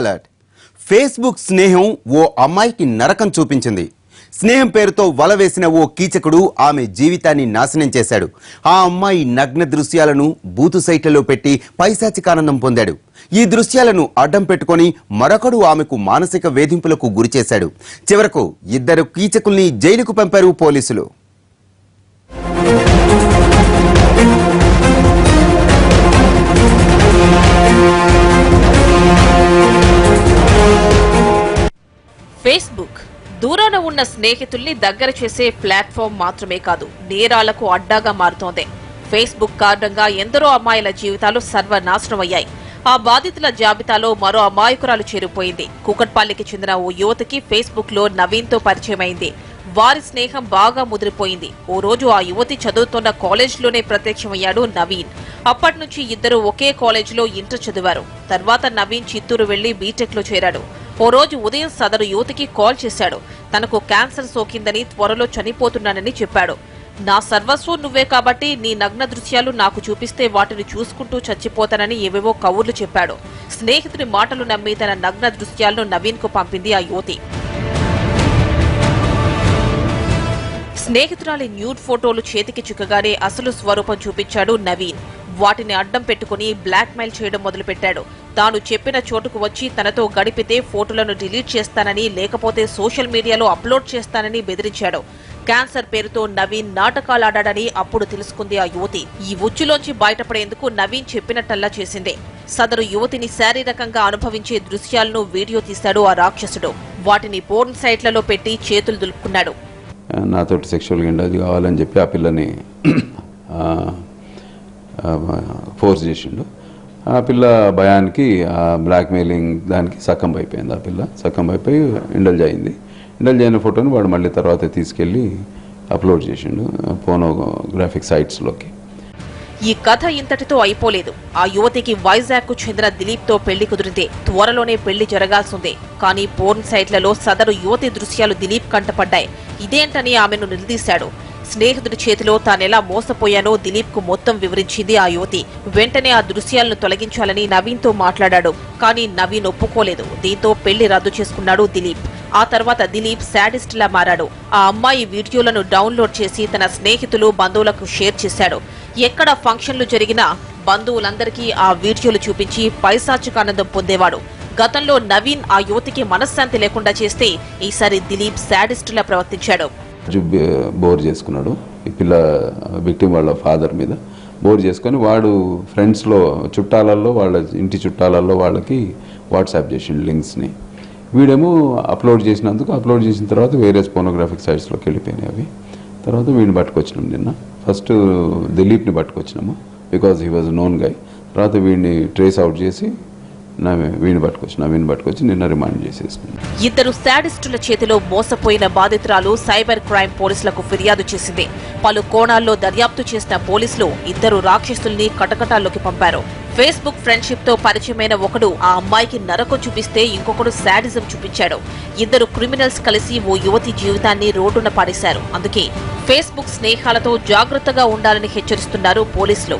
Alert Facebook స్నేహం ఓ అమ్మాయికి నరకం చూపించింది. స్నేహం పేరుతో వల వేసిన ఓ కీచకుడు ఆమె జీవితాన్ని నాశనం చేశాడు. ఆ అమ్మాయి నగ్న దృశ్యాలను బూతు సైట్లలో పెట్టి పైశాచికానందం పొందాడు. ఈ దృశ్యాలను అడ్డం పెట్టుకొని మరొకడు ఆమెకు మానసిక వేధింపులకు గురిచేశాడు చివరకు ఇద్దరు కీచకుల్ని జైలుకు పంపారు పోలీసులు. ఫేస్బుక్. దూరాన ఉన్న స్నేహితుల్ని దగ్గర చేసే ప్లాట్ఫామ్ మాత్రమే కాదు నేరాలకు అడ్డాగా మారుతోంది. ఫేస్బుక్ కారణంగా ఎందరో అమ్మాయిల జీవితాలు సర్వనాశనమయ్యాయి. ఆ బాధితుల జాబితాలో మరో అమాయకురాలు చేరిపోయింది. కుకట్పల్లికి చెందిన ఓ యువతికి ఫేస్బుక్లో నవీన్తో పరిచయమైంది. వారి స్నేహం బాగా ముదిరిపోయింది. ఓ రోజు ఆ యువతి చదువుతున్న కాలేజ్లోనే ప్రత్యక్షమయ్యాడు నవీన్. అప్పటి నుంచి ఇద్దరు ఒకే కాలేజీలో ఇంటర్ చదివారు. తర్వాత నవీన్ చిత్తూరు వెళ్ళి బీటెక్లో చేరాడు. ఓ రోజు ఉదయం సదరు యువతికి కాల్ చేశాడు. తనకు క్యాన్సర్ సోకిందని త్వరలో చనిపోతున్నానని చెప్పాడు. నా సర్వస్వం నువ్వే కాబట్టి నీ నగ్న దృశ్యాలు నాకు చూపిస్తే వాటిని చూసుకుంటూ చచ్చిపోతానని ఏవేవో కవుర్లు చెప్పాడు. స్నేహితుడి మాటలు నమ్మి తన నగ్న దృశ్యాలను నవీన్కు పంపింది ఆ యువతి. స్నేహితురాలి న్యూడ్ ఫోటోలు చేతికి చిక్కగానే అసలు స్వరూపం చూపించాడు నవీన్. వాటిని అడ్డం పెట్టుకుని బ్లాక్మెయిల్ చేయడం మొదలుపెట్టాడు. తాను చెప్పిన చోటుకు వచ్చి తనతో గడిపితే ఫోటోలను డిలీట్ చేస్తానని లేకపోతే సోషల్ మీడియాలో అప్లోడ్ చేస్తానని బెదిరించాడు. క్యాన్సర్ పేరుతో నవీన్ నాటకాలాడాడని అప్పుడు తెలుసుకుంది ఆ యువతి. ఈ ఉచ్చులోంచి బయటపడేందుకు నవీన్ చెప్పినట్టల్లా చేసింది. సదరు యువతిని శారీరకంగా అనుభవించే దృశ్యాలను వీడియో తీశాడు ఆ రాక్షసుడు. వాటిని పోర్న్ సైట్లలో పెట్టి చేతులు దులుపుకున్నాడు. నాతోటి సెక్షువల్గా కావాలని చెప్పి ఆ పిల్లని ఫోర్స్ చేసిండు. ఆ పిల్ల భయానికి ఆ బ్లాక్మెయిలింగ్ దానికి సక్కం అయిపోయింది ఆ పిల్ల. సక్కం అయిపోయి ఇండల్జ్ అయింది. ఇండల్జ్ అయిన ఫోటోని వాడు మళ్ళీ తర్వాత తీసుకెళ్ళి అప్లోడ్ చేసిండు పోనోగ్రాఫిక్ సైట్స్లోకి ఈ కథ ఇంతటితో అయిపోలేదు. ఆ యువతికి వైజాగ్కు చెందిన దిలీప్తో పెళ్ళి కుదిరింది. త్వరలోనే పెళ్ళి జరగాల్సిందే. కానీ పోర్న్ సైట్లలో సదరు యువతి దృశ్యాలు దిలీప్ కంటపడ్డాయి. ఇదేంటని ఆమెను నిలదీశాడు. స్నేహితుడి చేతిలో తానెలా మోసపోయానో దిలీప్కు మొత్తం వివరించింది ఆ యువతి. వెంటనే ఆ దృశ్యాలను తొలగించాలని నవీన్తో మాట్లాడాడు. కానీ నవీన్ ఒప్పుకోలేదు. దీంతో పెళ్ళి రద్దు చేసుకున్నాడు దిలీప్. ఆ తర్వాత దిలీప్ శాడిస్ట్ లా మారాడు. ఆ అమ్మాయి వీడియోలను డౌన్లోడ్ చేసి తన స్నేహితులు బంధువులకు షేర్ చేశాడు. ఎక్కడ ఫంక్షన్లు జరిగినా బంధువులందరికీ ఆ వీడియోలు చూపించి పైశాచికానందం పొందేవాడు. గతంలో నవీన్ ఆ యువతికి మనశ్శాంతి లేకుండా చేస్తే ఈసారి దిలీప్ శాడిస్టులా ప్రవర్తించాడు. జుబ్ బోర్ చేసుకున్నాడు. ఈ పిల్ల విక్టిమ్ వాళ్ళ ఫాదర్ మీద బోర్ చేసుకొని వాడు ఫ్రెండ్స్లో చుట్టాలల్లో వాళ్ళ ఇంటి చుట్టాలల్లో వాళ్ళకి వాట్సాప్ చేసిండు లింక్స్ని. వీడేమో అప్లోడ్ చేసినందుకు అప్లోడ్ చేసిన తర్వాత వేరే పోనోగ్రాఫిక్ సైట్స్లోకి వెళ్ళిపోయినాయి అవి. తర్వాత వీడిని పట్టుకొచ్చినాం నిన్న. ఫస్ట్ దిలీప్ని పట్టుకొచ్చినాము because he was known guy. తర్వాత వీడిని ట్రేస్ అవుట్ చేసి నా పట్టుకొచ్చి పట్టుకొచ్చి నిన్న రిమాండ్ ఇద్దరు శాడిస్టుల చేతిలో మోసపోయిన బాధితురాలు సైబర్ క్రైమ్ పోలీసులకు ఫిర్యాదు చేసింది. పలు కోణాల్లో దర్యాప్తు చేసిన పోలీసులు ఇద్దరు రాక్షసుల్ని కటకటాల్లోకి పంపారు. ఫేస్బుక్ ఫ్రెండ్షిప్తో పరిచయమైన ఒకడు ఆ అమ్మాయికి నరకం చూపిస్తే ఇంకొకడు శాడిజం చూపించాడు. ఇద్దరు క్రిమినల్స్ కలిసి ఓ యువతి జీవితాన్ని రోడ్డున పాడేశారు అందుకే ఫేస్బుక్ స్నేహాలతో జాగ్రత్తగా ఉండాలని హెచ్చరిస్తున్నారు పోలీసులు.